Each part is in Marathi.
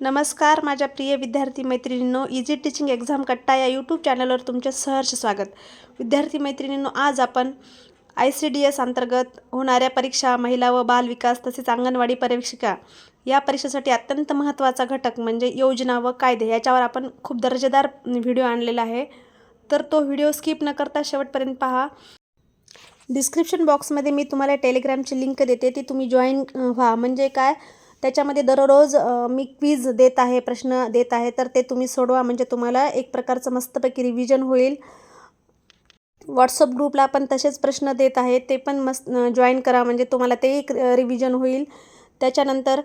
नमस्कार माझ्या प्रिय विद्यार्थी मैत्रिणींनो. इझी टीचिंग एक्झाम कट्टा या यूट्यूब चॅनलवर तुमचे सहर्ष स्वागत. विद्यार्थी मैत्रिणींनो आज आपण आय सी डी एस अंतर्गत होणाऱ्या परीक्षा महिला व बाल विकास तसेच अंगणवाडी परीक्षिका या परीक्षेसाठी अत्यंत महत्त्वाचा घटक म्हणजे योजना व कायदे याच्यावर आपण खूप दर्जेदार व्हिडिओ आणलेला आहे. तर तो व्हिडिओ स्किप न करता शेवटपर्यंत पहा. डिस्क्रिप्शन बॉक्समध्ये मी तुम्हाला टेलिग्रामची लिंक देते ती तुम्ही जॉईन व्हा. म्हणजे काय? त्याच्यामध्ये दररोज मी क्विज देत आहे प्रश्न देत आहे तर ते तुम्ही सोडवा. म्हणजे तुम्हाला एक प्रकारचं मस्तपैकी रिव्हिजन होईल. व्हॉट्सअप ग्रुपला पण तसेच प्रश्न देत आहे. ते पण मस्त जॉईन करा. म्हणजे तुम्हाला ते एक रिव्हिजन होईल. त्याच्यानंतर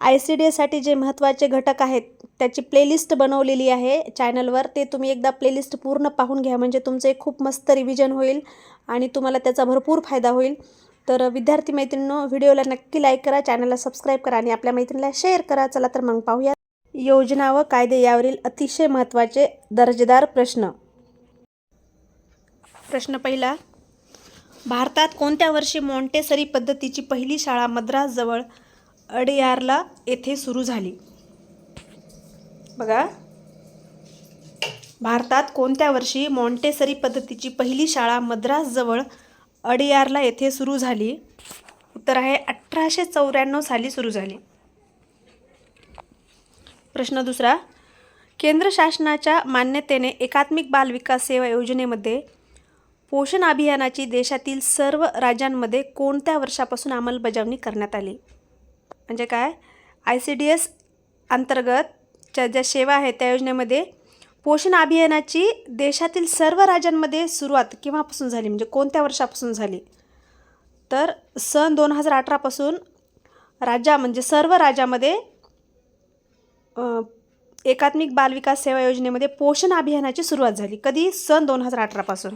आय सी डी एसाठी जे महत्त्वाचे घटक आहेत त्याची प्लेलिस्ट बनवलेली आहे चॅनलवर ते तुम्ही एकदा प्लेलिस्ट पूर्ण पाहून घ्या. म्हणजे तुमचं एक खूप मस्त रिव्हिजन होईल आणि तुम्हाला त्याचा भरपूर फायदा होईल. तर विद्यार्थी मैत्रिणींनो व्हिडिओला नक्की लाईक करा चॅनलला सबस्क्राईब करा आणि आपल्या मैत्रिणीला शेअर करा. चला तर मग पाहूया. योजना व कायदे यावरील अतिशय महत्त्वाचे दर्जेदार प्रश्न. प्रश्न पहिला. भारतात कोणत्या वर्षी मॉन्टेसरी पद्धतीची पहिली शाळा मद्रासजवळ अडियारला येथे सुरू झाली? बघा. भारतात कोणत्या वर्षी मॉन्टेसरी पद्धतीची पहिली शाळा मद्रासजवळ अडियारला येथे सुरू झाली. उत्तर आहे अठराशे चौऱ्याण्णव साली सुरू झाली. प्रश्न दुसरा केंद्र शासनाच्या मान्यतेने एकात्मिक बाल विकास सेवा योजनेमध्ये पोषण अभियानाची देशातील सर्व राज्यांमध्ये कोणत्या वर्षापासून अंमलबजावणी करण्यात आली? म्हणजे काय? आय सी डी एस अंतर्गतच्या ज्या सेवा आहेत त्या योजनेमध्ये पोषण अभियानाची देशातील सर्व राज्यांमध्ये सुरुवात केव्हापासून झाली? म्हणजे कोणत्या वर्षापासून झाली? तर सन दोन हजार अठरापासून राज्या म्हणजे सर्व राज्यामध्ये एकात्मिक बालविकास सेवा योजनेमध्ये पोषण अभियानाची सुरुवात झाली. कधी? सन दोन हजार अठरापासून.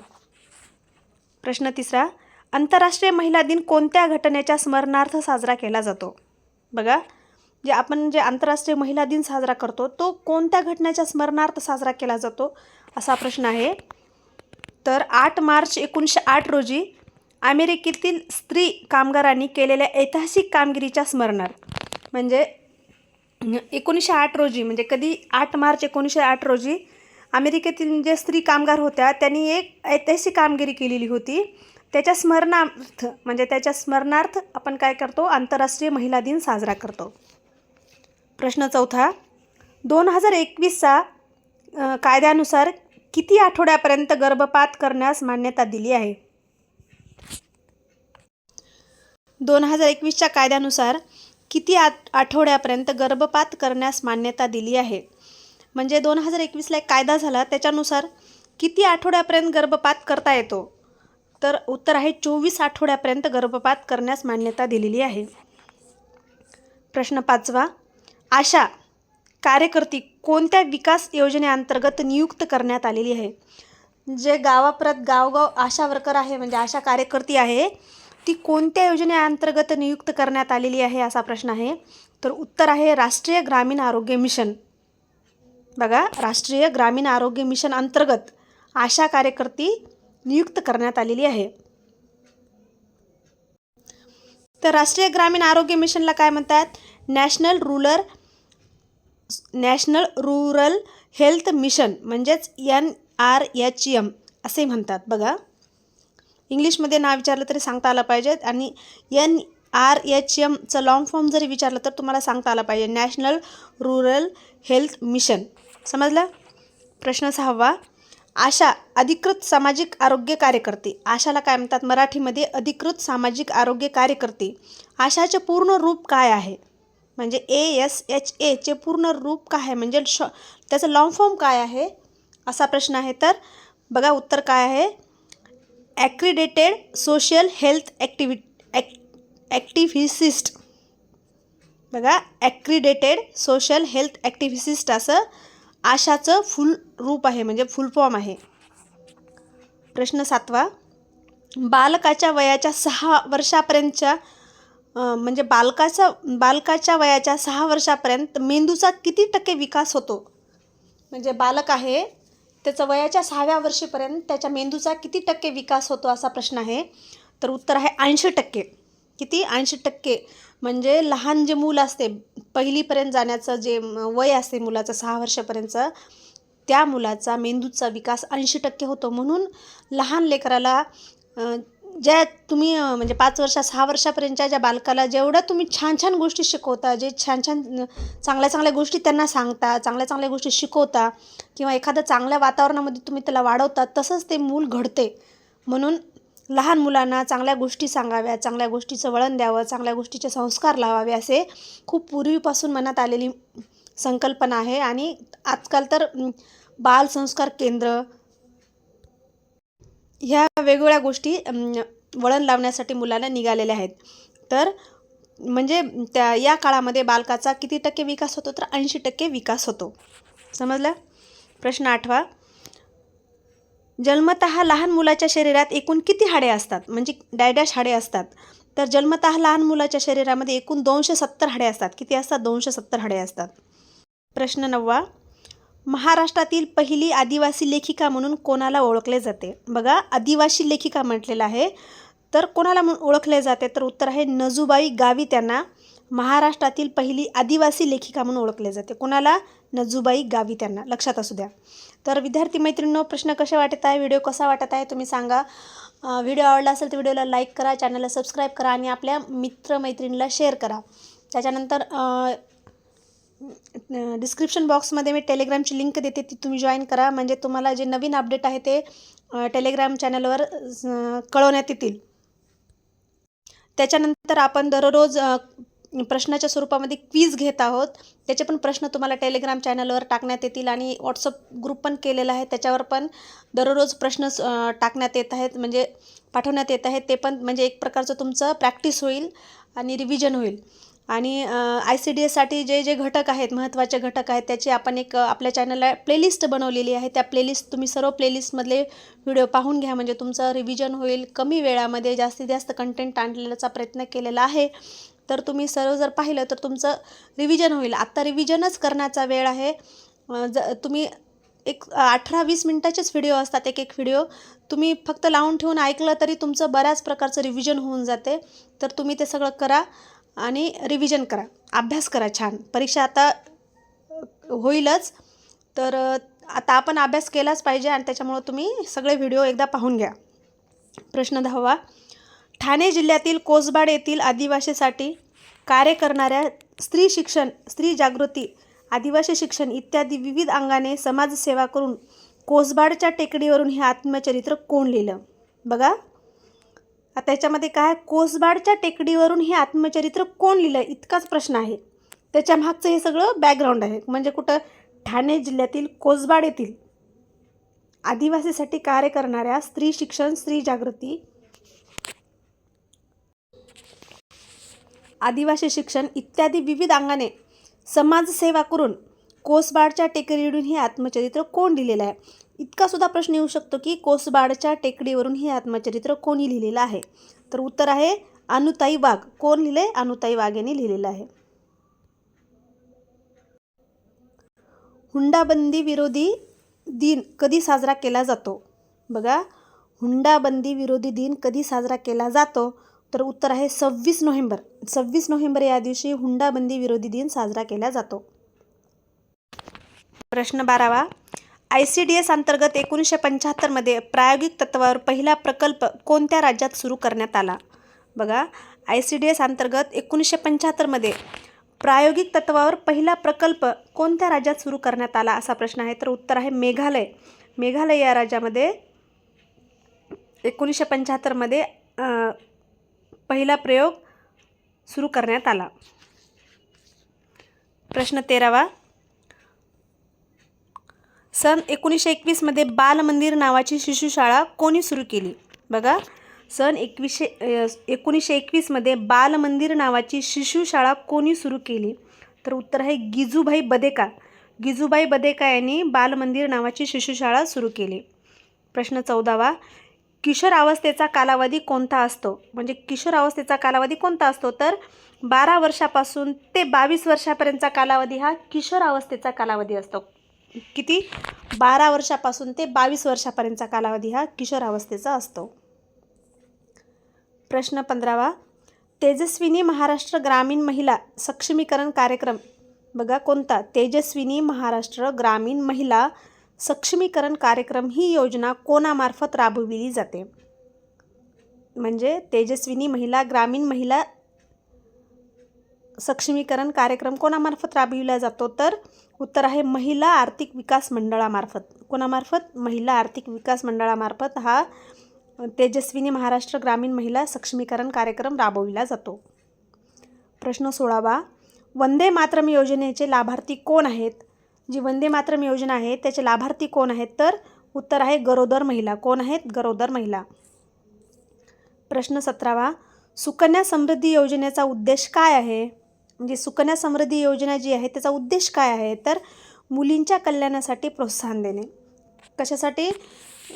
प्रश्न तिसरा आंतरराष्ट्रीय महिला दिन कोणत्या घटनेच्या स्मरणार्थ साजरा केला जातो? बघा. जे आपण जे आंतरराष्ट्रीय महिला दिन साजरा करतो तो कोणत्या घटनेच्या स्मरणार्थ साजरा केला जातो? असा प्रश्न आहे. तर आठ मार्च एकोणीसशे आठ रोजी अमेरिकेतील स्त्री कामगारांनी केलेल्या ऐतिहासिक कामगिरीच्या स्मरणार्थ. म्हणजे एकोणीसशे आठ रोजी म्हणजे कधी आठ मार्च एकोणीसशे आठ रोजी अमेरिकेतील जे स्त्री कामगार होत्या त्यांनी एक ऐतिहासिक कामगिरी केलेली होती. त्याच्या स्मरणार्थ म्हणजे त्याच्या स्मरणार्थ आपण काय करतो? आंतरराष्ट्रीय महिला दिन साजरा करतो. प्रश्न चौथा दोन हजार एकवीसचा कायद्यानुसार किती आठवड्यापर्यंत गर्भपात करण्यास मान्यता दिली आहे? दोन हजार एकवीसच्या कायद्यानुसार किती आठ आठवड्यापर्यंत गर्भपात करण्यास मान्यता दिली आहे? म्हणजे दोन हजार एकवीसला एक कायदा झाला त्याच्यानुसार किती आठवड्यापर्यंत गर्भपात करता येतो? तर उत्तर आहे चोवीस आठवड्यापर्यंत गर्भपात करण्यास मान्यता दिलेली आहे. प्रश्न पाचवा आशा कार्यकर्ती कोणत्या विकास योजनेअंतर्गत नियुक्त करण्यात आलेली आहे? जे गावाप्रत गावगाव आशा वर्कर आहे म्हणजे आशा कार्यकर्ती आहे ती कोणत्या योजनेअंतर्गत नियुक्त करण्यात आलेली आहे असा प्रश्न आहे. तर उत्तर आहे राष्ट्रीय ग्रामीण आरोग्य मिशन. बघा राष्ट्रीय ग्रामीण आरोग्य मिशन अंतर्गत आशा कार्यकर्ती नियुक्त करण्यात आलेली आहे. तर राष्ट्रीय ग्रामीण आरोग्य मिशनला काय म्हणतात? National rural national rural health mission म्हणजेच एन आर एच एम असे म्हणतात. बघा इंग्लिशमध्ये नाव विचारलं तरी सांगता आलं पाहिजे आणि एन आर एच एमचं लॉंग फॉर्म जरी विचारलं तर तुम्हाला सांगता आलं पाहिजे. National rural health mission. समजलं? प्रश्न सहावा. आशा अधिकृत सामाजिक आरोग्य कार्यकर्ते. आशाला काय म्हणतात? मराठीमध्ये अधिकृत सामाजिक आरोग्य कार्यकर्ते. आशाचे पूर्ण रूप काय आहे? म्हणजे ए एस एच एचे पूर्ण रूप काय आहे? म्हणजे श त्याचं लॉंग फॉर्म काय आहे? असा प्रश्न आहे. तर बघा उत्तर काय आहे? ॲक्रिडेटेड सोशल हेल्थ ॲक्टिवि ॲक् ॲक्टिव्हिसिस्ट बघा ॲक्रिडेटेड सोशल हेल्थ ॲक्टिव्हिसिस्ट असं आशाचं फुल रूप आहे. म्हणजे फुल फॉर्म आहे. प्रश्न सातवा. बालकाच्या वयाच्या सहा वर्षापर्यंतच्या म्हणजे बालकाचा बालकाच्या वयाच्या सहा वर्षापर्यंत मेंदूचा किती टक्के विकास होतो? म्हणजे बालक आहे त्याचं वयाच्या सहाव्या वर्षीपर्यंत त्याच्या मेंदूचा किती टक्के विकास होतो असा प्रश्न आहे? तर उत्तर आहे ऐंशी टक्के. किती? ऐंशी टक्के. म्हणजे लहान जे मूल असते पहिलीपर्यंत जाण्याचं जे वय असते मुलाचं सहा वर्षापर्यंतचं त्या मुलाचा मेंदूचा विकास ऐंशी टक्के होतो. म्हणून लहान लेकराला ज्या तुम्ही म्हणजे पाच वर्षा सहा वर्षापर्यंतच्या ज्या बालकाला जेवढ्या तुम्ही छान छान गोष्टी शिकवता जे छान छान चांगल्या चांगल्या गोष्टी त्यांना सांगता चांगल्या चांगल्या गोष्टी शिकवता किंवा एखाद्या चांगल्या वातावरणामध्ये तुम्ही त्याला वाढवता तसंच ते मूल घडते. म्हणून लहान मुलांना चांगल्या गोष्टी सांगाव्या चांगल्या गोष्टीचं वळण द्यावं चांगल्या गोष्टीचे संस्कार लावावे असे खूप पूर्वीपासून मनात आलेली संकल्पना आहे. आणि आजकाल तर बालसंस्कार बाल संस्कार केंद्र ह्या वेगवेगळ्या गोष्टी वळण लावण्यासाठी मुलांना निघालेल्या आहेत. तर म्हणजे त्या या काळामध्ये बालकाचा किती टक्के विकास होतो तर ऐंशी टक्के विकास होतो. समजलं? प्रश्न आठवा. जन्मत लहान मुलाच्या शरीरात एकूण किती हाडे असतात? म्हणजे डायडॅश हाडे असतात. तर जन्मत लहान मुलाच्या शरीरामध्ये एकूण दोनशे सत्तर हाडे असतात. किती असतात? दोनशे सत्तर हाडे असतात. प्रश्न नववा. महाराष्ट्रातील पहिली आदिवासी लेखिका म्हणून कोणाला ओळखले जाते? बघा आदिवासी लेखिका म्हटलेलं आहे. तर कोणाला म्हणून ओळखले जाते? तर उत्तर आहे नजूबाई गावी त्यांना. महाराष्ट्रातील पहिली आदिवासी लेखिका म्हणून ओळखले जाते. कोणाला? नजूबाई गावी त्यांना. लक्षात असू द्या. तर विद्यार्थी मैत्रिणींनो प्रश्न कसे वाटत आहे? व्हिडिओ कसा वाटत आहे? तुम्ही सांगा. व्हिडिओ आवडला असेल तर व्हिडिओला लाईक करा चॅनलला सबस्क्राईब करा आणि आपल्या मित्रमैत्रिणीला शेअर करा. त्याच्यानंतर डिस्क्रिप्शन बॉक्समध्ये मी टेलिग्रामची लिंक देते ती तुम्ही जॉईन करा. म्हणजे तुम्हाला जे नवीन अपडेट आहे ते टेलिग्राम चॅनलवर कळवण्यात येतील. त्याच्यानंतर आपण दररोज प्रश्नाच्या स्वरूपामध्ये क्वीज घेत आहोत. त्याचे पण प्रश्न तुम्हाला टेलिग्राम चॅनलवर टाकण्यात येतील आणि व्हॉट्सअप ग्रुप पण केलेला आहे. त्याच्यावर पण दररोज प्रश्न टाकण्यात येत आहेत. म्हणजे पाठवण्यात येत आहेत. ते पण म्हणजे एक प्रकारचं तुमचं प्रॅक्टिस होईल आणि रिव्हिजन होईल. आणि आय सी डी एससाठी जे जे घटक आहेत महत्त्वाचे घटक आहेत त्याची आपण एक आपल्या चॅनलला प्लेलिस्ट बनवलेली आहे. त्या प्लेलिस्ट तुम्ही सर्व प्लेलिस्टमधले व्हिडिओ पाहून घ्या. म्हणजे तुमचं रिव्हिजन होईल कमी वेळामध्ये. जास्तीत जास्त कंटेंट आणलेल्याचा प्रयत्न केलेला आहे. तर तुम्ही सर्व जर पाहिलं तर तुमचं रिव्हिजन होईल. आत्ता रिव्हिजनच करण्याचा वेळ आहे. ज तुम्ही एक अठरा वीस मिनटाचेच व्हिडिओ असतात एक एक व्हिडिओ तुम्ही फक्त लावून ठेवून ऐकलं तरी तुमचं बऱ्याच प्रकारचं रिव्हिजन होऊन जाते. तर तुम्ही ते सगळं करा. आणि रिव्हिजन करा. अभ्यास करा छान. परीक्षा आता होईलच. तर आता आपण अभ्यास केलाच पाहिजे आणि त्याच्यामुळं तुम्ही सगळे व्हिडिओ एकदा पाहून घ्या. प्रश्न दहावा. ठाणे जिल्ह्यातील कोसबाड येथील आदिवासीसाठी कार्य करणाऱ्या स्त्री शिक्षण स्त्री जागृती आदिवासी शिक्षण इत्यादी विविध अंगाने समाजसेवा करून कोसबाडच्या टेकडीवरून हे आत्मचरित्र कोण लिहिलं? बघा. आता याच्यामध्ये काय? कोसबाडच्या टेकडीवरून हे आत्मचरित्र कोण लिहिलं इतकाच प्रश्न आहे. त्याच्या मागचं हे सगळं बॅकग्राऊंड आहे. म्हणजे कुठं? ठाणे जिल्ह्यातील कोसबाड येथील आदिवासीसाठी कार्य करणाऱ्या स्त्री शिक्षण स्त्री जागृती आदिवासी शिक्षण इत्यादी विविध अंगाने समाजसेवा करून कोसबाडच्या टेकडीवरून हे आत्मचरित्र कोण लिहिलेलं आहे? इतका सुद्धा प्रश्न येऊ शकतो की कोसबाडच्या टेकडीवरून हे आत्मचरित्र कोणी लिहिलेलं आहे? तर उत्तर आहे अनुताई वाघ. कोण लिहिले अनुताई वाघ यांनी लिहिलेलं आहे. हुंडाबंदी विरोधी दिन कधी साजरा केला जातो? बघा हुंडाबंदी विरोधी दिन कधी साजरा केला जातो? तर उत्तर आहे सव्वीस नोव्हेंबर. सव्वीस नोव्हेंबर या दिवशी हुंडाबंदी विरोधी दिन साजरा केला जातो. प्रश्न बारावा. आय सी डी एस अंतर्गत एकोणीसशे पंच्याहत्तरमध्ये प्रायोगिक तत्वावर पहिला प्रकल्प कोणत्या राज्यात सुरू करण्यात आला? बघा आय सी डी एस अंतर्गत एकोणीसशे पंच्याहत्तरमध्ये प्रायोगिक तत्वावर पहिला प्रकल्प कोणत्या राज्यात सुरू करण्यात आला असा प्रश्न आहे. तर उत्तर आहे मेघालय. मेघालय या राज्यामध्ये एकोणीसशे पंच्याहत्तरमध्ये पहिला प्रयोग सुरू करण्यात आला. प्रश्न तेरावा. सन एकोणीसशे एकवीसमध्ये बालमंदिर नावाची शिशुशाळा कोणी सुरू केली? बघा सन एकवीसशे एकोणीसशे एकवीसमध्ये बालमंदिर नावाची शिशुशाळा कोणी सुरू केली? तर उत्तर आहे गिजूभाई बदेका. गिजूबाई बदेका यांनी बालमंदिर नावाची शिशुशाळा सुरू केली. प्रश्न चौदावा किशोर अवस्थेचा कालावधी कोणता असतो? म्हणजे किशोर अवस्थेचा कालावधी कोणता असतो? तर बारा वर्षापासून ते बावीस वर्षापर्यंतचा कालावधी हा किशोर अवस्थेचा कालावधी असतो. किती? बारा वर्षापासून ते बावीस वर्षापर्यंतचा कालावधी हा किशोर अवस्थेचा असतो. प्रश्न पंधरावा. तेजस्विनी महाराष्ट्र ग्रामीण महिला सक्षमीकरण कार्यक्रम. बघा कोणता? तेजस्विनी महाराष्ट्र ग्रामीण महिला सक्षमीकरण कार्यक्रम ही योजना कोणामार्फत राबविली जाते? म्हणजे तेजस्विनी महिला ग्रामीण महिला सक्षमीकरण कार्यक्रम कोणामार्फत राबविला जातो? तर उत्तर आहे महिला आर्थिक विकास मंडळामार्फत. कोणामार्फत? महिला आर्थिक विकास मंडळामार्फत हा तेजस्विनी महाराष्ट्र ग्रामीण महिला सक्षमीकरण कार्यक्रम राबविला जातो. प्रश्न सोळावा. वंदे मातरम योजनेचे लाभार्थी कोण आहेत? जी वंदे मातरम योजना आहे त्याचे लाभार्थी कोण आहेत? तर उत्तर आहे गरोदर महिला. कोण आहेत? गरोदर महिला. प्रश्न सतरावा. सुकन्या समृद्धी योजनेचा उद्देश काय आहे? म्हणजे सुकन्या समृद्धी योजना जी आहे त्याचा उद्देश काय आहे? तर मुलींच्या कल्याणासाठी प्रोत्साहन देणे. कशासाठी?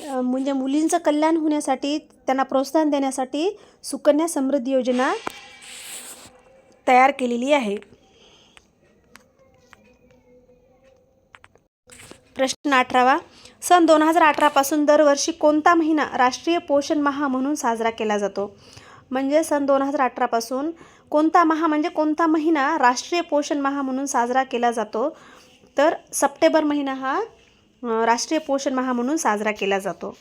म्हणजे मुलींचं कल्याण होण्यासाठी त्यांना प्रोत्साहन देण्यासाठी सुकन्या समृद्धी योजना तयार केलेली आहे. प्रश्न अठरावा. सन दोन हजार अठरापासून दरवर्षी कोणता महिना राष्ट्रीय पोषण माह म्हणून साजरा केला जातो? म्हणजे सन दोन हजार अठरापासून कोणता महा म्हणजे कोणता महिना राष्ट्रीय पोषण महा म्हणून साजरा केला जातो तर सप्टेंबर महिना हा राष्ट्रीय पोषण महा म्हणून साजरा केला जातो.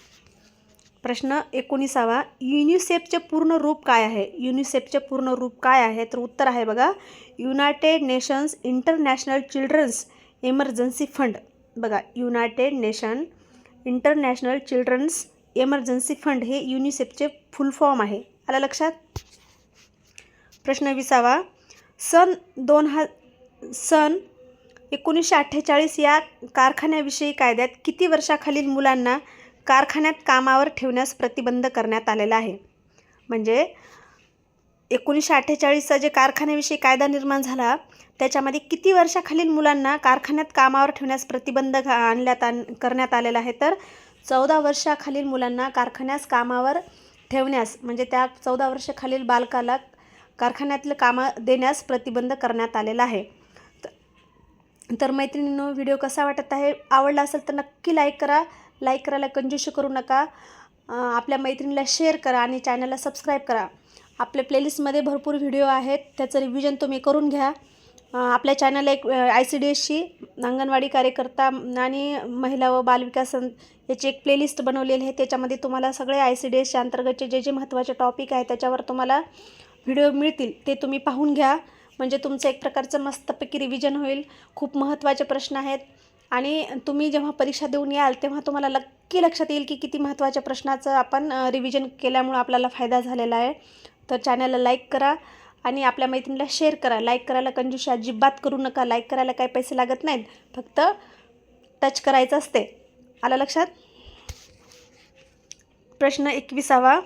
प्रश्न एकोणीसावा युनिसेफचे पूर्ण रूप काय आहे? युनिसेफचे पूर्ण रूप काय आहे? तर उत्तर आहे बघा United Nations International Children's Emergency Fund. बघा United Nation International Children's Emergency Fund हे युनिसेफचे फुल फॉर्म आहे. आलं लक्षात? प्रश्न विसावा. सन दोन हा सन एकोणीसशे अठ्ठेचाळीस या कारखान्याविषयी कायद्यात किती वर्षाखालील मुलांना कारखान्यात कामावर ठेवण्यास प्रतिबंध करण्यात आलेला आहे? म्हणजे एकोणीसशे अठ्ठेचाळीसचा जे कारखान्याविषयी कायदा निर्माण झाला त्याच्यामध्ये किती वर्षाखालील मुलांना कारखान्यात कामावर ठेवण्यास प्रतिबंध घा आणल्यात आण करण्यात आलेला आहे? तर चौदा वर्षाखालील मुलांना कारखान्यास कामावर ठेवण्यास म्हणजे त्या चौदा वर्षाखालील बालकाला कारखान्यातलं कामं देण्यास प्रतिबंध करण्यात आलेला आहे. तर मैत्रिणींनो व्हिडिओ कसा वाटत आहे? आवडला असेल तर नक्की लाईक करा. लाईक करायला कंजूश करू नका. आपल्या मैत्रिणीला शेअर करा आणि चॅनलला सबस्क्राईब करा. आपल्या प्लेलिस्टमध्ये भरपूर व्हिडिओ आहेत. त्याचं रिव्हिजन तुम्ही करून घ्या. आपल्या चॅनलला एक आय सी डी एसची अंगणवाडी कार्यकर्ता आणि महिला व बालविकास याची एक प्लेलिस्ट बनवलेली आहे. त्याच्यामध्ये तुम्हाला सगळे आय सी डी एसच्या अंतर्गतचे जे जे महत्त्वाचे टॉपिक आहे त्याच्यावर तुम्हाला व्हिडिओ मिळतील ते तुम्ही पाहून घ्या. म्हणजे तुमचं एक प्रकारचं मस्तपैकी रिव्हिजन होईल. खूप महत्त्वाचे प्रश्न आहेत. आणि तुम्ही जेव्हा परीक्षा देऊन याल तेव्हा तुम्हाला नक्की लक्षात येईल की किती महत्त्वाच्या प्रश्नाचं आपण रिव्हिजन केल्यामुळं आपल्याला फायदा झालेला आहे. तर चॅनलला लाईक करा आणि आपल्या मैत्रिणीला शेअर करा. लाईक करायला कंजूशी अजिबात करू नका. लाईक करायला काही पैसे लागत नाहीत. फक्त टच करायचं असते. आलं लक्षात? प्रश्न एकविसावा.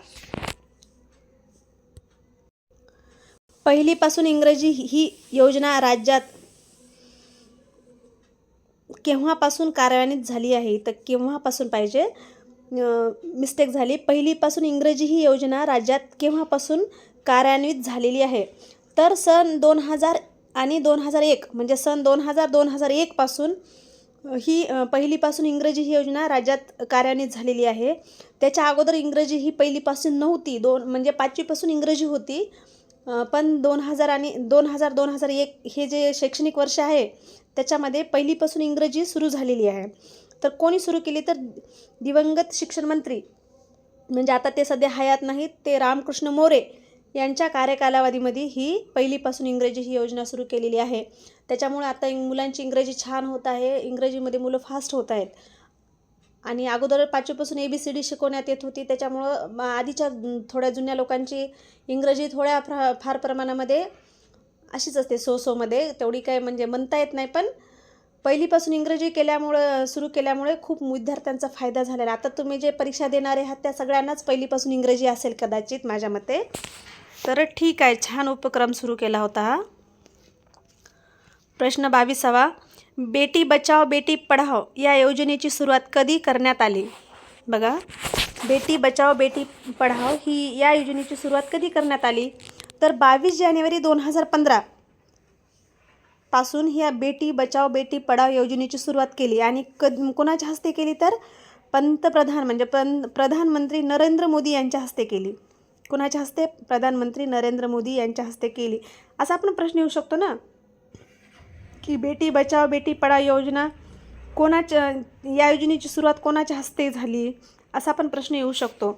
पहिलीपासून इंग्रजी ही योजना राज्यात केव्हापासून कार्यान्वित झाली आहे तर केव्हापासून पाहिजे? मिस्टेक झाली. पहिलीपासून इंग्रजी ही योजना राज्यात केव्हापासून कार्यान्वित झालेली आहे? तर सन दोन हजार आणि दोन हजार एक म्हणजे सन दोन हजार दोन हजार एकपासून ही पहिलीपासून इंग्रजी ही योजना राज्यात कार्यान्वित झालेली आहे. त्याच्या अगोदर इंग्रजी ही पहिलीपासून नव्हती. दोन म्हणजे पाचवीपासून इंग्रजी होती. पण दोन हजार आणि दोन हजार दोन हजार एक हे जे शैक्षणिक वर्ष आहे त्याच्यामध्ये पहिलीपासून इंग्रजी सुरू झालेली आहे. तर कोणी सुरू केली? तर दिवंगत शिक्षण मंत्री म्हणजे आता ते सध्या हयात नाहीत ते रामकृष्ण मोरे यांच्या कार्यकालावधीमध्ये ही पहिलीपासून इंग्रजी ही योजना सुरू केलेली आहे. त्याच्यामुळे आता मुलांची इंग्रजी छान होत आहे इंग्रजीमध्ये मुलं फास्ट होत आहेत. आणि अगोदर पाचवीपासून ए बी सी डी शिकवण्यात येत होती. त्याच्यामुळं आधीच्या थोड्या जुन्या लोकांची इंग्रजी थोड्या फ्रा फार प्रमाणामध्ये अशीच असते सो सोमध्ये तेवढी काय म्हणजे म्हणता येत नाही पण पहिलीपासून इंग्रजी केल्यामुळं सुरू केल्यामुळे खूप विद्यार्थ्यांचा फायदा झालेला. आता तुम्ही जे परीक्षा देणारे आहात त्या सगळ्यांनाच पहिलीपासून इंग्रजी असेल कदाचित माझ्या मते. तर ठीक आहे छान उपक्रम सुरू केला होता हा. प्रश्न बावीसावा. बेटी बचाव बेटी पढाओ या योजनेची सुरुवात कधी करण्यात आली? बघा बेटी बचाव बेटी पढाओ ही या योजनेची सुरुवात कधी करण्यात आली? तर बावीस जानेवारी दोन हजार पंधरा पासून ह्या बेटी बचाव बेटी पढाव योजनेची सुरुवात केली. आणि क कोणाच्या हस्ते केली तर? पंतप्रधान म्हणजे पं प्रधानमंत्री नरेंद्र मोदी यांच्या हस्ते केली. कोणाच्या हस्ते? प्रधानमंत्री नरेंद्र मोदी यांच्या हस्ते केली. असा आपण प्रश्न येऊ शकतो ना? की बेटी बचाव बेटी पढाव योजना कोणाच्या या योजनेची सुरुवात कोणाच्या हस्ते झाली असा पण प्रश्न येऊ शकतो.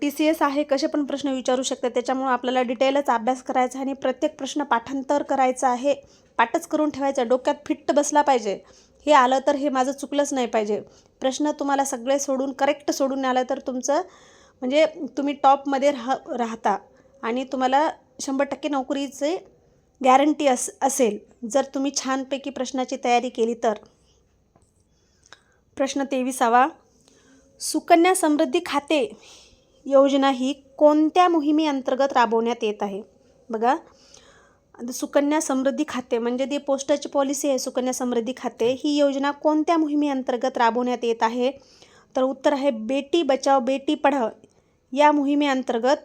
टी सी एस आहे कसे पण प्रश्न विचारू शकतात. त्याच्यामुळं आपल्याला डिटेलच अभ्यास करायचा आणि प्रत्येक प्रश्न पाठांतर करायचा आहे. पाठच करून ठेवायचा डोक्यात फिट्ट बसला पाहिजे. हे आलं तर हे माझं चुकलंच नाही पाहिजे. प्रश्न तुम्हाला सगळे सोडून करेक्ट सोडून आलं तर तुमचं म्हणजे तुम्ही टॉपमध्ये राह राहता. आणि तुम्हाला शंभर टक्के नोकरीचे गॅरंटी अस असेल. जर तुम्ही छानपैकी प्रश्नाची तयारी केली तर. प्रश्न तेविसावा. सुकन्या समृद्धी खाते योजना ही कोणत्या मोहिमेअंतर्गत राबवण्यात येत आहे? बघा. सुकन्या समृद्धी खाते म्हणजे ती पोस्टाची पॉलिसी आहे सुकन्या समृद्धी खाते ही योजना कोणत्या मोहिमेअंतर्गत राबवण्यात येत आहे? तर उत्तर आहे बेटी बचाव बेटी पढाव या मोहिमेअंतर्गत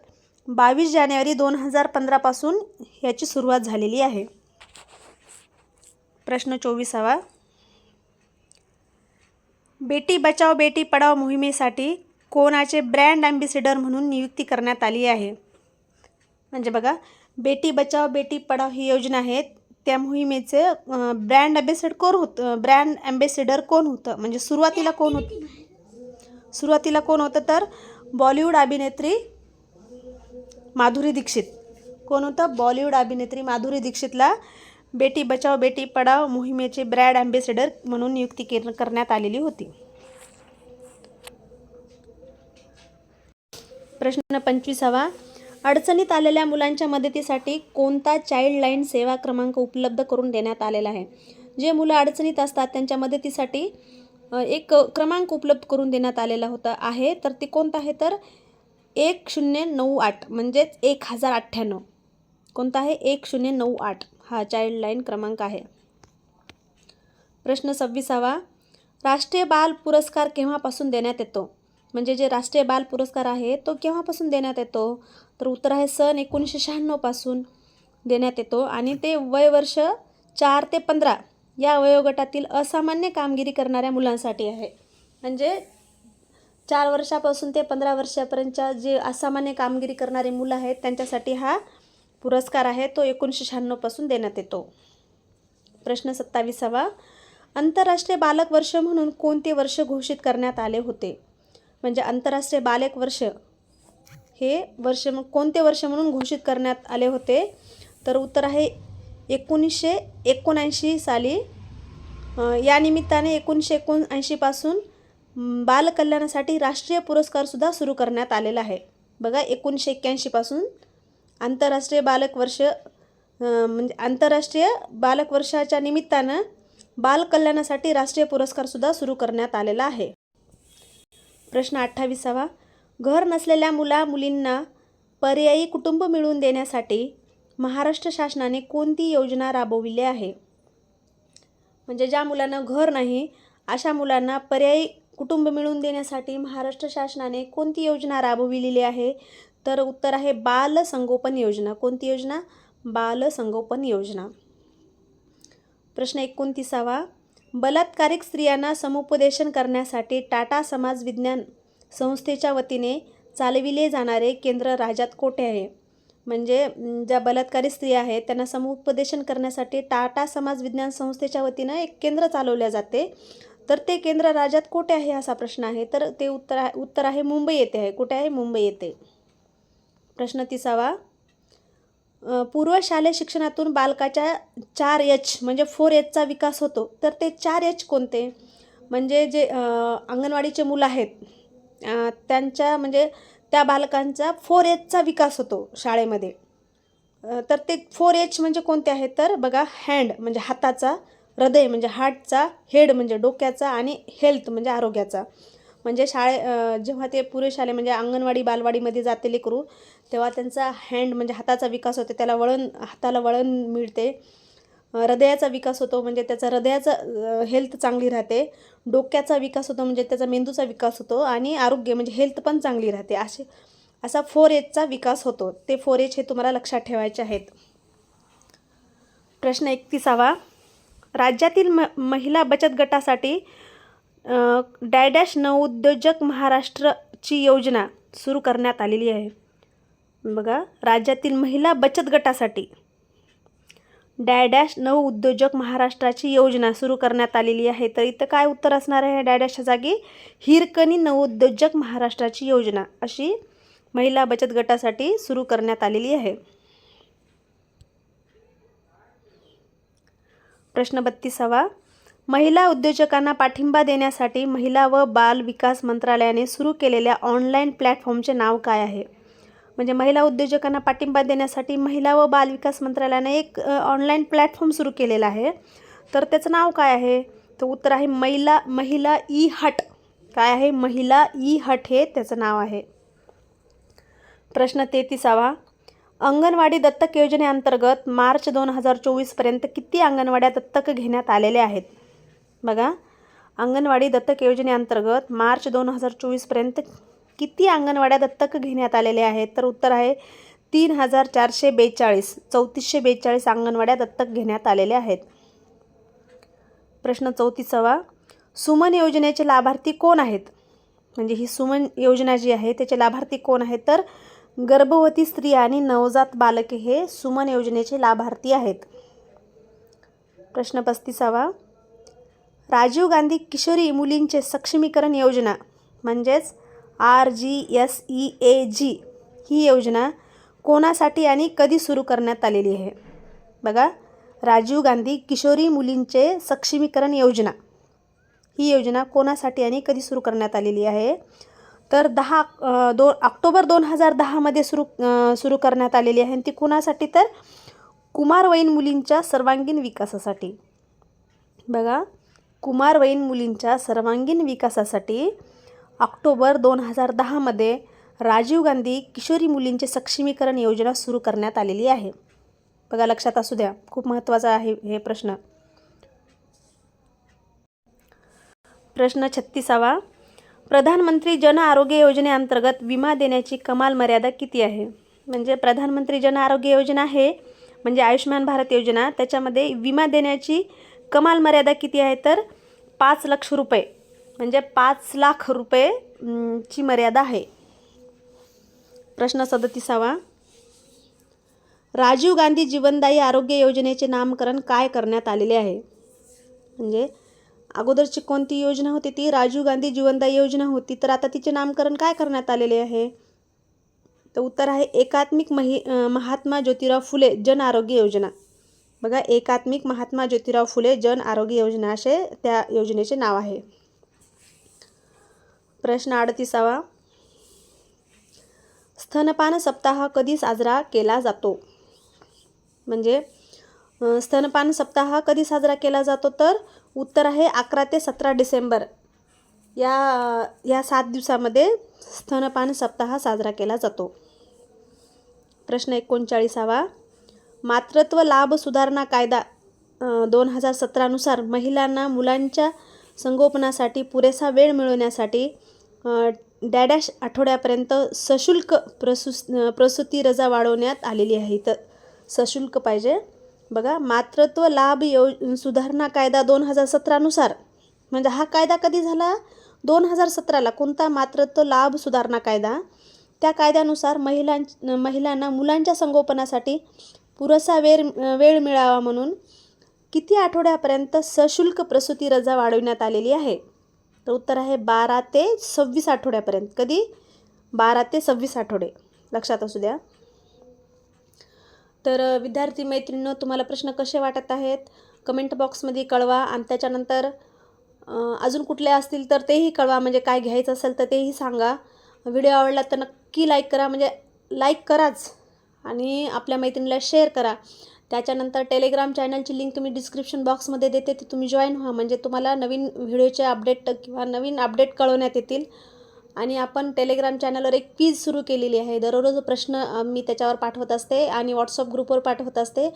बावीस जानेवारी दोन हजार पंधरापासून याची सुरुवात झालेली आहे. प्रश्न चोवीसावा. बेटी बचाव बेटी पढाव मोहिमेसाठी कोणाचे ब्रँड ॲम्बेसिडर म्हणून नियुक्ती करण्यात आली आहे? म्हणजे बघा बेटी बचाव बेटी पडाव ही योजना आहे. त्या मोहिमेचे ब्रँड ॲम्बेसिडर कोण होतं? ब्रँड ॲम्बेसिडर कोण होतं? म्हणजे सुरुवातीला कोण होतं? सुरुवातीला कोण होतं तर बॉलिवूड अभिनेत्री माधुरी दीक्षित. कोण होतं? बॉलिवूड अभिनेत्री माधुरी दीक्षितला बेटी बचाव बेटी पढाव मोहिमेचे ब्रँड ॲम्बेसेडर म्हणून नियुक्ती केर करण्यात आलेली होती. प्रश्न पंचवीसावा. अडचणीत आलेल्या मुलांच्या मदतीसाठी कोणता चाइल्डलाईन सेवा क्रमांक उपलब्ध करून देण्यात आलेला आहे? जे मुलं अडचणीत असतात त्यांच्या मदतीसाठी एक क्रमांक उपलब्ध करून देण्यात आलेला होता आहे तर ते कोणता आहे? तर एक शून्य नऊ आठ म्हणजेच एक हजार अठ्ठ्याण्णव. कोणता आहे? एक शून्य नऊ आठ. हा चाइल्डलाईन क्रमांक आहे. प्रश्न सव्वीसावा. राष्ट्रीय बाल पुरस्कार केव्हापासून देण्यात येतो? म्हणजे जे राष्ट्रीय बाल पुरस्कार आहे तो केव्हापासून देण्यात येतो? तर उत्तर आहे सन एकोणीसशे शहाण्णवपासून देण्यात येतो आणि ते वयवर्ष चार ते पंधरा या वयोगटातील असामान्य कामगिरी करणाऱ्या मुलांसाठी आहे. म्हणजे चार वर्षापासून ते पंधरा वर्षापर्यंतच्या जे असामान्य कामगिरी करणारी मुलं आहेत त्यांच्यासाठी हा पुरस्कार आहे. तो एकोणीसशे शहाण्णवपासून देण्यात येतो. प्रश्न सत्तावीसावा. आंतरराष्ट्रीय बालक वर्ष म्हणून कोणते वर्ष घोषित करण्यात आले होते? म्हणजे आंतरराष्ट्रीय बालक वर्ष हे वर्ष कोणते वर्ष म्हणून घोषित करण्यात आले होते? तर उत्तर आहे एकोणीसशे एकोणऐंशी साली. या निमित्ताने एकोणीसशे एकोणऐंशीपासून बालकल्याणासाठी राष्ट्रीय पुरस्कारसुद्धा सुरू करण्यात आलेला आहे. बघा एकोणीसशे एक्क्याऐंशीपासून आंतरराष्ट्रीय बालक वर्ष म्हणजे आंतरराष्ट्रीय बालक वर्षाच्या निमित्तानं बालकल्याणासाठी राष्ट्रीय पुरस्कारसुद्धा सुरू करण्यात आलेला आहे. प्रश्न अठ्ठावीसावा. घर नसलेल्या मुला मुलींना पर्यायी कुटुंब मिळवून देण्यासाठी महाराष्ट्र शासनाने कोणती योजना राबविली आहे? म्हणजे ज्या मुलांना घर नाही अशा मुलांना पर्यायी कुटुंब मिळवून देण्यासाठी महाराष्ट्र शासनाने कोणती योजना राबविलेली आहे? तर उत्तर आहे बाल संगोपन योजना. कोणती योजना? बाल संगोपन योजना. प्रश्न एकोणतीसावा. बलात्कारिक स्त्रियांना समुपदेशन करण्यासाठी टाटा समाज विज्ञान संस्थेच्या वतीने चालविले जाणारे केंद्र राज्यात कोठे आहे? म्हणजे ज्या बलात्कारी स्त्रिया आहेत त्यांना समुपदेशन करण्यासाठी टाटा समाज विज्ञान संस्थेच्या वतीनं एक केंद्र चालवले जाते. तर ते केंद्र राज्यात कोठे आहे असा प्रश्न आहे? तर ते उत्तर आहे उत्तर आहे मुंबई येथे आहे. कुठे आहे? मुंबई येथे. प्रश्न तिसावा. पूर्व शालेय शिक्षणातून बालकाच्या चार एच म्हणजे फोर एचचा विकास होतो. तर ते चार एच कोणते? म्हणजे जे अंगणवाडीचे मुलं आहेत त्यांच्या म्हणजे त्या बालकांचा फोर एचचा विकास होतो शाळेमध्ये. तर ते फोर एच म्हणजे कोणते आहेत? तर बघा हँड म्हणजे हाताचा हृदय म्हणजे हार्टचा हेड म्हणजे डोक्याचा आणि हेल्थ म्हणजे आरोग्याचा. म्हणजे शाळे जेव्हा ते पुरे शाले म्हणजे अंगणवाडी बालवाडीमध्ये जाते लेकरू तेव्हा त्यांचा हँड म्हणजे हाताचा विकास होतो त्याला वळण हाताला वळण मिळते. हृदयाचा विकास होतो म्हणजे त्याचा हृदयाचा हेल्थ चांगली राहते. डोक्याचा विकास होतो म्हणजे त्याचा मेंदूचा विकास होतो आणि आरोग्य म्हणजे हेल्थ पण चांगली राहते. असे असा फोर एचचा विकास होतो. ते फोर एच हे तुम्हाला लक्षात ठेवायचे आहेत. प्रश्न एकतीसावा. राज्यातील म महिला बचत गटासाठी डॅडॅश नवउद्योजक महाराष्ट्रची योजना सुरू करण्यात आलेली आहे. बघा राज्यातील महिला बचत गटासाठी डॅडॅश नवउद्योजक महाराष्ट्राची योजना सुरू करण्यात आलेली आहे. तर इथं काय उत्तर असणार आहे डॅडॅशच्या जागी? हिरकणी नवउद्योजक महाराष्ट्राची योजना अशी महिला बचत गटासाठी सुरू करण्यात आलेली आहे. प्रश्न बत्तीसावा. महिला उद्योजकांना पाठिंबा देण्यासाठी महिला व बाल विकास मंत्रालयाने सुरू केलेल्या ऑनलाईन प्लॅटफॉर्मचे नाव काय आहे? म्हणजे महिला उद्योजकांना पाठिंबा देण्यासाठी महिला व बाल विकास मंत्रालयाने एक ऑनलाईन प्लॅटफॉर्म सुरू केलेला आहे. तर त्याचं नाव काय आहे? तर उत्तर आहे महिला महिला ई हट. काय आहे? महिला ई हट हे त्याचं नाव आहे. प्रश्न तेहतीसावा. अंगणवाडी दत्तक योजनेअंतर्गत मार्च दोन हजार चोवीसपर्यंत किती अंगणवाड्या दत्तक घेण्यात आलेल्या आहेत? बघा. अंगणवाडी दत्तक योजनेअंतर्गत मार्च दोन हजार चोवीसपर्यंत किती अंगणवाड्या दत्तक घेण्यात आलेल्या आहेत? तर उत्तर आहे तीन हजार चारशे बेचाळीस चौतीसशे बेचाळीस अंगणवाड्या दत्तक घेण्यात आलेल्या आहेत. प्रश्न चौतीसावा सुमन योजनेचे लाभार्थी कोण आहेत? म्हणजे ही सुमन योजना जी आहे त्याचे लाभार्थी कोण आहेत? तर गर्भवती स्त्री आणि नवजात बालके हे सुमन योजनेचे लाभार्थी आहेत. प्रश्न पस्तीसावा. राजीव गांधी किशोरी मुलींचे सक्षमीकरण योजना म्हणजेच R G S E A G ही योजना कोणासाठी आणि कधी सुरू करण्यात आलेली आहे? बघा राजीव गांधी किशोरी मुलींचे सक्षमीकरण योजना ही योजना कोणासाठी आणि कधी सुरू करण्यात आलेली आहे? तर दहा दो ऑक्टोबर दोन हजार दहामध्ये सुरू सुरू करण्यात आलेली आहे. आणि ती कुणासाठी तर? कुमारवयीन मुलींच्या सर्वांगीण विकासासाठी. बघा कुमारवयीन मुलींच्या सर्वांगीण विकासासाठी ऑक्टोबर दोन हजार दहामध्ये राजीव गांधी किशोरी मुलींचे सक्षमीकरण योजना सुरू करण्यात आलेली आहे. बघा लक्षात असू द्या खूप महत्त्वाचा आहे हे प्रश्न. प्रश्न छत्तीसावा. प्रधानमंत्री जन आरोग्य योजनेअंतर्गत विमा देण्याची कमाल मर्यादा किती आहे? म्हणजे प्रधानमंत्री जन आरोग्य योजना आहे म्हणजे आयुष्यमान भारत योजना त्याच्यामध्ये विमा देण्याची कमाल मर्यादा किती आहे? तर पाच लक्ष रुपये म्हणजे पाच लाख रुपये ची मर्यादा आहे. प्रश्न सदतीसावा. राजीव गांधी जीवनदायी आरोग्य योजनेचे नामकरण काय करण्यात आलेले आहे? म्हणजे अगोदरची कोणती योजना होती? ती राजीव गांधी जीवनदायी योजना होती. तर आता तिचे नामकरण काय करण्यात आलेले आहे? तर उत्तर आहे एकात्मिक महि महात्मा ज्योतिराव फुले जन आरोग्य योजना. बघा एकात्मिक महात्मा ज्योतिराव फुले जन आरोग्य योजना असे त्या योजनेचे नाव आहे. प्रश्न अडतीसावा. स्तनपान सप्ताह कधी साजरा केला जातो? म्हणजे स्तनपान सप्ताह कधी साजरा केला जातो? तर उत्तर आहे अकरा ते सतरा डिसेंबर. या या सात दिवसामध्ये स्तनपान सप्ताह साजरा केला जातो. प्रश्न एकोणचाळीसावा. मातृत्व लाभ सुधारणा कायदा दोन हजार सतरानुसार महिलांना मुलांच्या संगोपनासाठी पुरेसा वेळ मिळवण्यासाठी डॅडॅश आठवड्यापर्यंत सशुल्क प्रसू प्रसूती रजा वाढवण्यात आलेली आहे. तर सशुल्क पाहिजे. बघा मातृत्व लाभ यो सुधारणा कायदा दोन हजार सतरानुसार म्हणजे हा कायदा कधी झाला? दोन हजार सतराला. कोणता? मातृत्व लाभ सुधारणा कायदा. त्या कायद्यानुसार महिलां महिलांना मुलांच्या संगोपनासाठी पुरेसा वेळ वेळ मिळावा म्हणून किती आठवड्यापर्यंत सशुल्क प्रसूती रजा वाढविण्यात आलेली आहे? तर उत्तर आहे बारा ते सव्वीस आठवड्यापर्यंत. कधी? बारा ते सव्वीस आठवडे. लक्षात असू द्या. तर विद्यार्थी मैत्रिणींनो तुम्हाला प्रश्न कसे वाटत आहेत? कमेंट बॉक्समध्ये कळवा आणि त्याच्यानंतर अजून कुठले असतील तर तेही कळवा. म्हणजे काय घ्यायचं असेल तर तेही सांगा. व्हिडिओ आवडला तर नक्की लाईक करा. म्हणजे लाईक कराच आणि आपल्या मैत्रिणीला शेअर करा. त्याच्यानंतर टेलिग्राम चॅनलची लिंक मी डिस्क्रिप्शन बॉक्समध्ये देते. ती तुम्ही जॉईन व्हा. म्हणजे तुम्हाला नवीन व्हिडिओचे अपडेट किंवा नवीन अपडेट कळवण्यात येतील. आणि आपण टेलिग्राम चॅनलवर एक क्वीज सुरू केलेली आहे. दररोज प्रश्न मी त्याच्यावर पाठवत असते आणि व्हॉट्सअप ग्रुपवर पाठवत असते.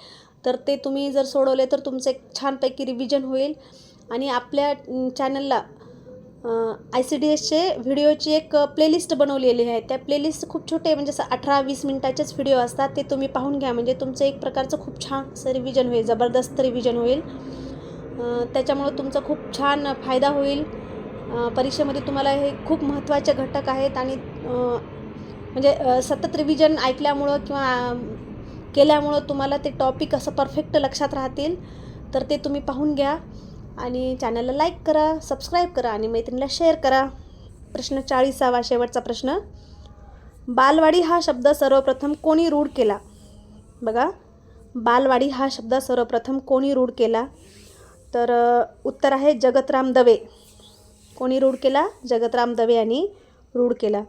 तर ते तुम्ही जर सोडवले तर तुमचं एक छानपैकी रिव्हिजन होईल. आणि आपल्या चॅनलला आय सी डी एसचे व्हिडिओची एक प्लेलिस्ट बनवलेली आहे. त्या प्लेलिस्ट खूप छोटे म्हणजे असं अठरा वीस मिनटाचेच व्हिडिओ असतात. ते तुम्ही पाहून घ्या. म्हणजे तुमचं एक प्रकारचं खूप छान असं रिव्हिजन होईल. जबरदस्त रिव्हिजन होईल. त्याच्यामुळं तुमचा खूप छान फायदा होईल. परीक्षेमध्ये तुम्हाला हे खूप महत्त्वाचे घटक आहेत आणि म्हणजे सतत रिव्हिजन ऐकल्यामुळं किंवा केल्यामुळं तुम्हाला ते टॉपिक असं परफेक्ट लक्षात राहतील तर ते तुम्ही पाहून घ्या. आणि चॅनलला लाईक करा सबस्क्राईब करा आणि मैत्रिणीला शेअर करा. प्रश्न चाळीसावा शेवटचा प्रश्न. बालवाडी हा शब्द सर्वप्रथम कोणी रूढ केला? बघा. बालवाडी हा शब्द सर्वप्रथम कोणी रूढ केला? तर उत्तर आहे जगतराम दवे. कोणी रूढ केला? जगतराम दवे यांनी रूढ केला.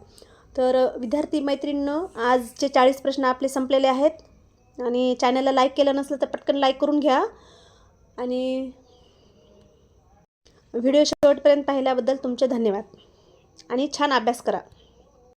तर विद्यार्थी मैत्रिणींनो आजचे चाळीस प्रश्न आपले संपलेले आहेत आणि चॅनलला लाईक केलं नसलं तर पटकन लाईक करून घ्या. आणि व्हिडिओ शेवटपर्यंत पाहिल्याबद्दल तुमचे धन्यवाद. आणि छान अभ्यास करा.